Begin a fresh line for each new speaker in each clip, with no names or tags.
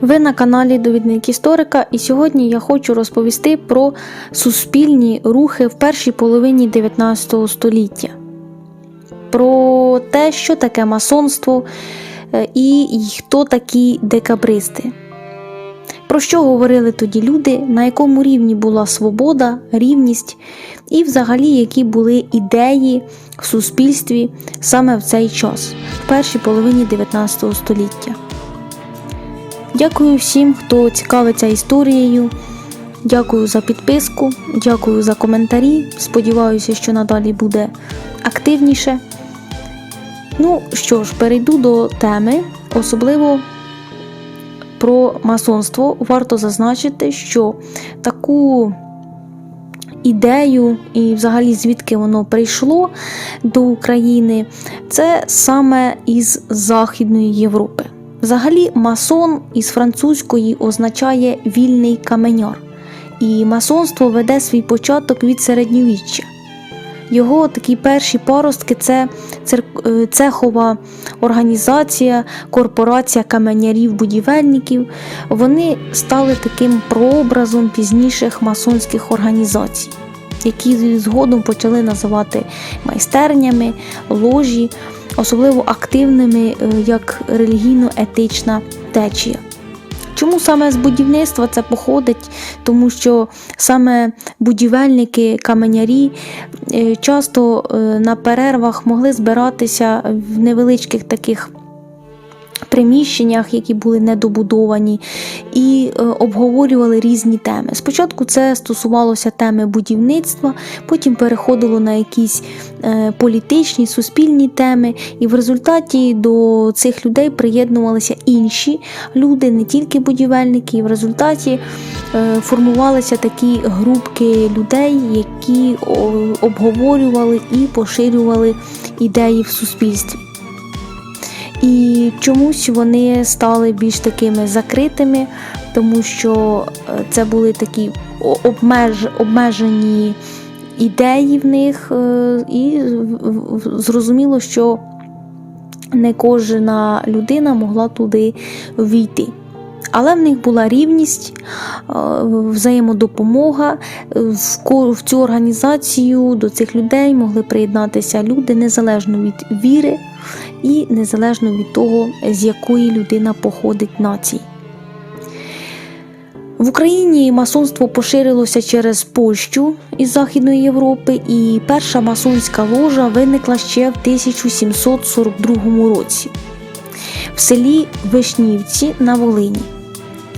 Ви на каналі Довідник Історика, і сьогодні я хочу розповісти про суспільні рухи в першій половині 19 століття, про те, що таке масонство е, і хто такі декабристи. Про що говорили тоді люди, на якому рівні була свобода, рівність, і взагалі які були ідеї в суспільстві саме в цей час, в першій половині 19 століття. Дякую всім, хто цікавиться історією. Дякую за підписку, дякую за коментарі. Сподіваюся, що надалі буде активніше. Ну що ж, перейду до теми, особливо про масонство. Варто зазначити, що таку ідею і взагалі звідки воно прийшло до України, це саме із Західної Європи. Взагалі, масон із французької означає вільний каменяр, і масонство веде свій початок від середньовіччя. Його такі перші паростки це е, цехова організація, корпорація каменярів-будівельників. Вони стали таким прообразом пізніших масонських організацій, які згодом почали називати майстернями, ложі, особливо активними е, як релігійно-етична течія. Чому саме з будівництва це походить? Тому що саме будівельники, каменярі е, часто е, на перервах могли збиратися в невеличких таких приміщеннях, які були недобудовані, і е, обговорювали різні теми. Spочатку це стосувалося теми будівництва, потім переходило на якісь е, політичні, суспільні теми, і в результаті до цих людей приєднувалися інші люди, не тільки будівельники. І в результаті е, формувалися такі групки людей, які обговорювали і поширювали ідеї в суспільстві. І чомусь вони стали більш такими закритими, тому що е, це були такі обмеж, обмежені ідеї в них, е, і зрозуміло, що не кожна людина могла туди війти. Але в них була рівність, е, взаємодопомога. В цю організацію до цих людей могли приєднатися люди незалежно від віри і незалежно від того, з якої людина походить нації. В Україні масонство поширилося через Польщу із Західної Європи, і перша масонська ложа виникла ще в 1742 році в селі Вишнівці на Волині.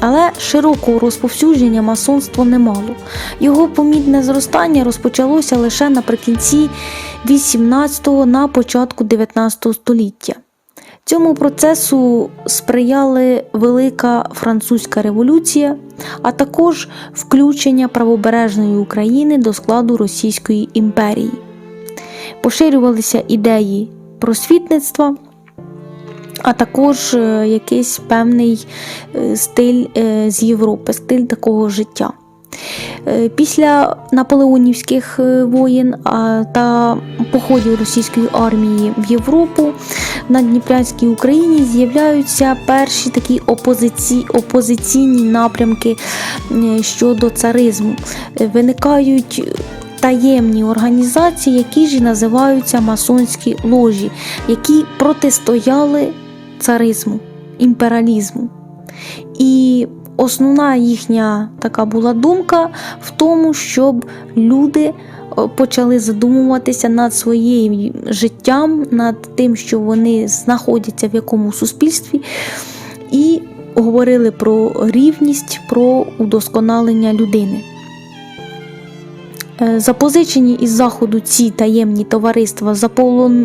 Але широкого розповсюдження масонство не мало. Його помітне зростання розпочалося лише наприкінці 18-го на початку 19 століття. Цьому процесу сприяли Велика Французька революція, а також включення правобережної України до складу Російської імперії. Поширювалися ідеї просвітництва, а також е, якийсь певний е, стиль е, з Європи, стиль такого життя. Після наполеонівських воєн та походів російської армії в Європу на Дніпрянській Україні з'являються перші такі опозиці, опозиційні напрямки щодо царизму. Виникають таємні організації, які ж і називаються масонські ложі, які протистояли царизму, імперіалізму. І основна їхня така була думка в тому, щоб люди е, почали задумуватися над своїм життям, над тим, що вони знаходяться в якому суспільстві, і говорили про рівність, про удосконалення людини. Е, Запозичені із заходу ці таємні товариства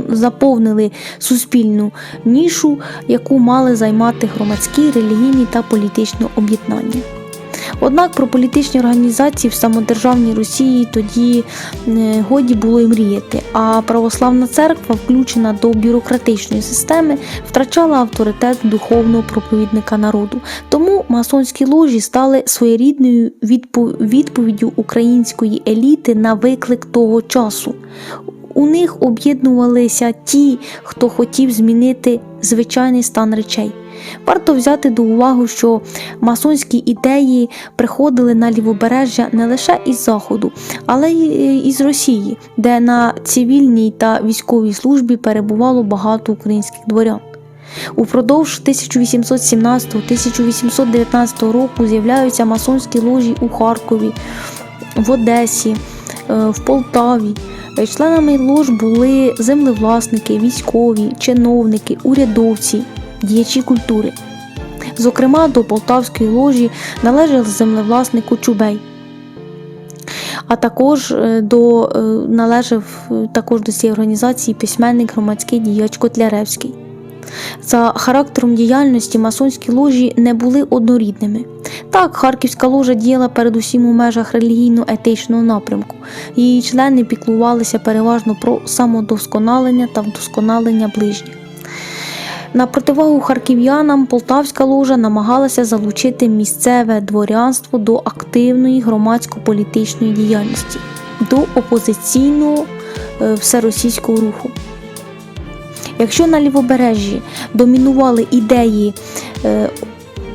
заповнили суспільну нішу, яку мали займати громадські, релігійні та політичні об'єднання. Однак про політичні організації в самодержавній Росії тоді е, годі було й мріяти, а православна церква, включена до бюрократичної системи, втрачала авторитет духовного проповідника народу. Тому масонські ложі стали своєрідною відповіддю української еліти на виклик того часу. У них об'єднувалися ті, хто хотів змінити звичайний стан речей, Варто взяти до уваги, що масонські ідеї приходили на лівобережжя не лише із Заходу, але й із Росії, де на цивільній та військовій службі перебувало багато українських дворян. Упродовж 1817-1819 року з'являються масонські ложі у Харкові, в Одесі, е, в Полтаві. Е, Членами лож були землевласники, військові, чиновники, урядовці, діячі культури. Зокрема, до Полтавської ложі належав землевласник Кочубей. А також е, до, е, належав е, також до цієї організації письменник громадський діяч Котляревський. За характером діяльності масонські ложі не були однорідними. Так, Харківська ложа діяла передусім у межах релігійно-етичного напрямку. Її члени піклувалися переважно про самодосконалення та вдосконалення ближніх. На противагу харків'янам Полтавська ложа намагалася залучити місцеве дворянство до активної громадсько-політичної діяльності, до опозиційного е, всеросійського руху. Якщо на лівобережжі домінували ідеї е,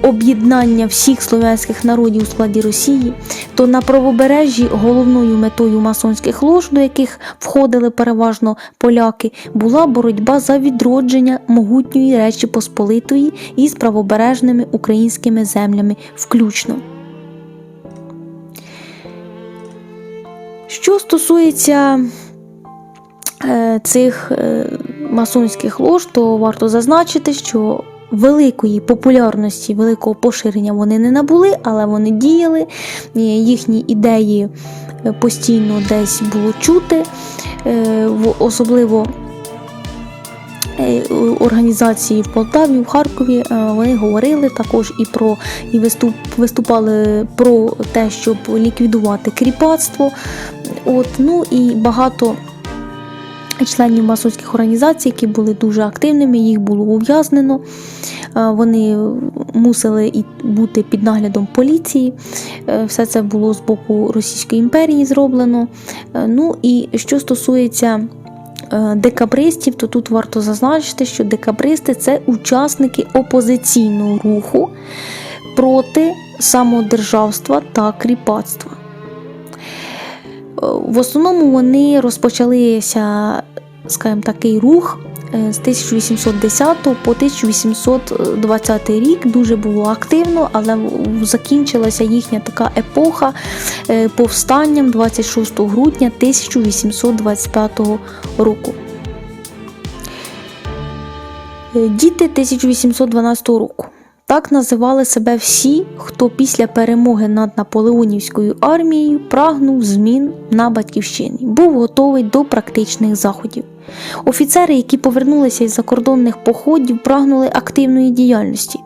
об'єднання всіх слов'янських народів у складі Росії, то на правобережжі головною метою масонських лож, до яких входили переважно поляки, була боротьба за відродження могутньої Речі Посполитої із правобережними українськими землями включно. Що стосується е, цих е, масонських лож, то варто зазначити, що великої популярності, великого поширення вони не набули, але вони діяли, е, їхні ідеї е, постійно десь було чути, е, особливо організації в Полтаві, в Харкові вони говорили також і про і виступ, виступали про те, щоб ліквідувати кріпацтво. От, ну і багато членів масонських організацій, які були дуже активними, їх було ув'язнено. Е, Вони мусили бути під наглядом поліції. Е, Все це було з боку Російської імперії зроблено. Е, Ну і що стосується декабристів, то тут варто зазначити, що декабристи це учасники опозиційного руху проти самодержавства та кріпацтва. В основному вони розпочалися, скажімо, такий рух е, з 1810 по 1820 рік. Дуже було активно, але закінчилася їхня така епоха е, повстанням 26 грудня 1825 року. Е, Діти 1812 року. Так називали себе всі, хто після перемоги над наполеонівською армією прагнув змін на батьківщині, був готовий до практичних заходів. Офіцери, які повернулися із закордонних походів, прагнули активної діяльності.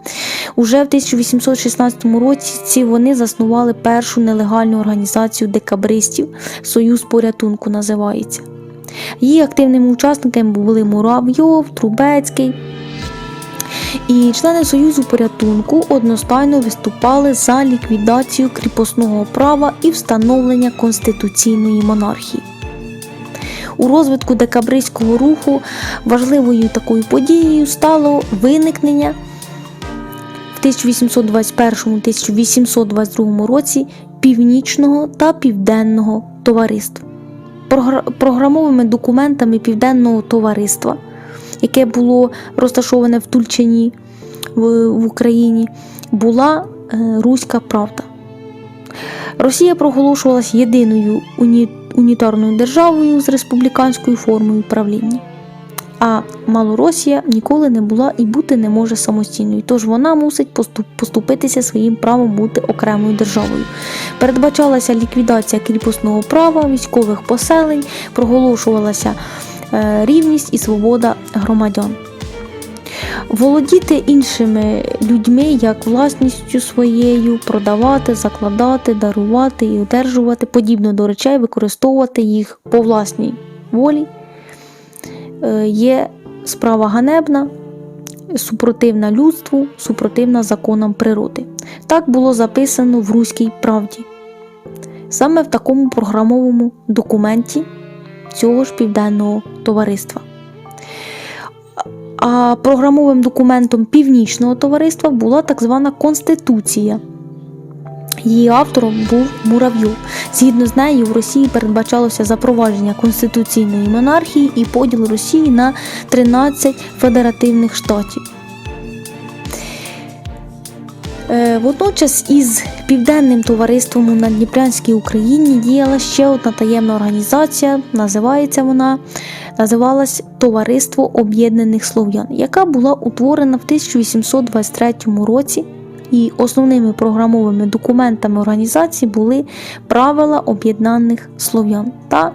Уже в 1816 році вони заснували першу нелегальну організацію декабристів Союз порятунку називається. Її активними учасниками були Муравйов, Трубецький, і члени Союзу порятунку одностайно виступали за ліквідацію кріпосного права і встановлення конституційної монархії. У розвитку декабристського руху важливою такою подією стало виникнення в 1821-1822 році Північного та Південного товариств. Програмовими документами Південного товариства яке було розташоване в Тульчині в, в Україні, була е, Руська Правда. Росія проголошувалась єдиною уні, унітарною державою з республіканською формою правління. А Малоросія ніколи не була і бути не може самостійною, тож вона мусить поступ- поступитися своїм правом бути окремою державою. Передбачалася ліквідація кріпосного права, військових поселень, проголошувалася рівність і свобода громадян. Володіти іншими людьми як власністю своєю, продавати, закладати, дарувати і одержувати, подібно до речей, використовувати їх по власній волі, е, є справа ганебна, супротивна людству, супротивна законам природи. Так було записано в Руській правді. Саме в такому програмовому документі цього ж південного товариства. А програмовим документом Північного товариства була так звана Конституція. Її автором був Муравйов. Згідно з нею, в Росії передбачалося запровадження конституційної монархії і поділ Росії на 13 федеративних штатів. Е, Водночас із Південним товариством у Надніпрянській Україні діяла ще одна таємна організація. Називається вона називалась Товариство Об'єднаних Слов'ян, яка була утворена в 1823 році. І основними програмовими документами організації були правила об'єднаних слов'ян та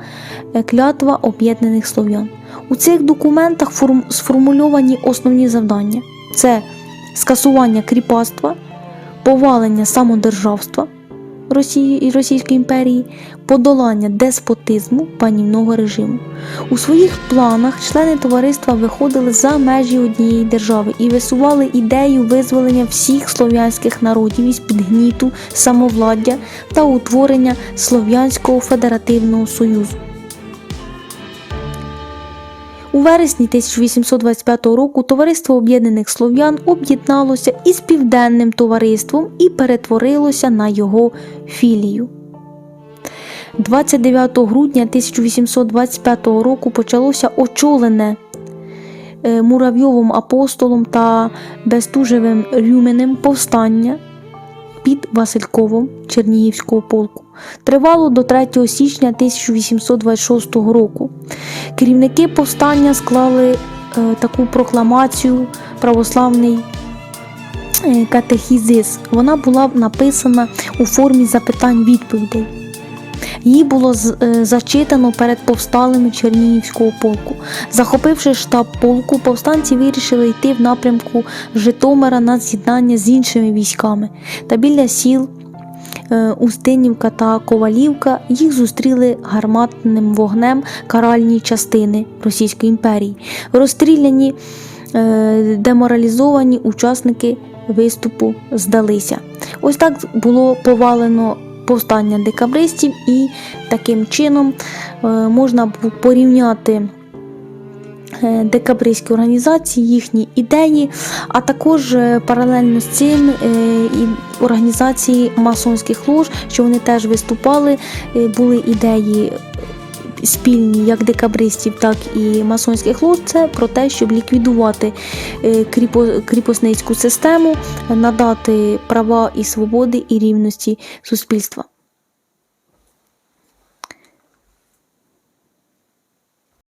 е, клятва об'єднаних слов'ян. У цих документах сформульовані основні завдання: це скасування кріпацтва, повалення самодержавства Росії і Російської імперії, подолання деспотизму панівного режиму. У своїх планах члени товариства виходили за межі однієї держави і висували ідею визволення всіх слов'янських народів із під гніту самовладдя та утворення Слов'янського федеративного союзу. У вересні 1825 року Товариство Об'єднаних Слов'ян об'єдналося із Південним товариством і перетворилося на його філію. 29 грудня 1825 року почалося очолене е, Муравйовим апостолом та Бестужевим Рюминим повстання під Васильковом Чернігівського полку. Тривало до 3 січня 1826 року. Керівники повстання склали е, таку прокламацію православний е, катехізис. Вона була написана у формі запитань-відповідей. Її було е, зачитано перед повсталими Чернігівського полку. Захопивши штаб полку, повстанці вирішили йти в напрямку Житомира на з'єднання з іншими військами. Та біля сіл е, Устинівка та Ковалівка їх зустріли гарматним вогнем каральні частини Російської імперії. Розстріляні, е, деморалізовані учасники виступу здалися. Ось так було повалено повстання декабристів, і таким чином е, можна порівняти е, декабристські організації, їхні ідеї, а також е, паралельно з цим і організації масонських лож, що вони теж виступали, були ідеї. Спільні як декабристів, так і масонських лож, це про те, щоб ліквідувати е, кріпосницьку систему, надати права і свободи і рівності суспільства.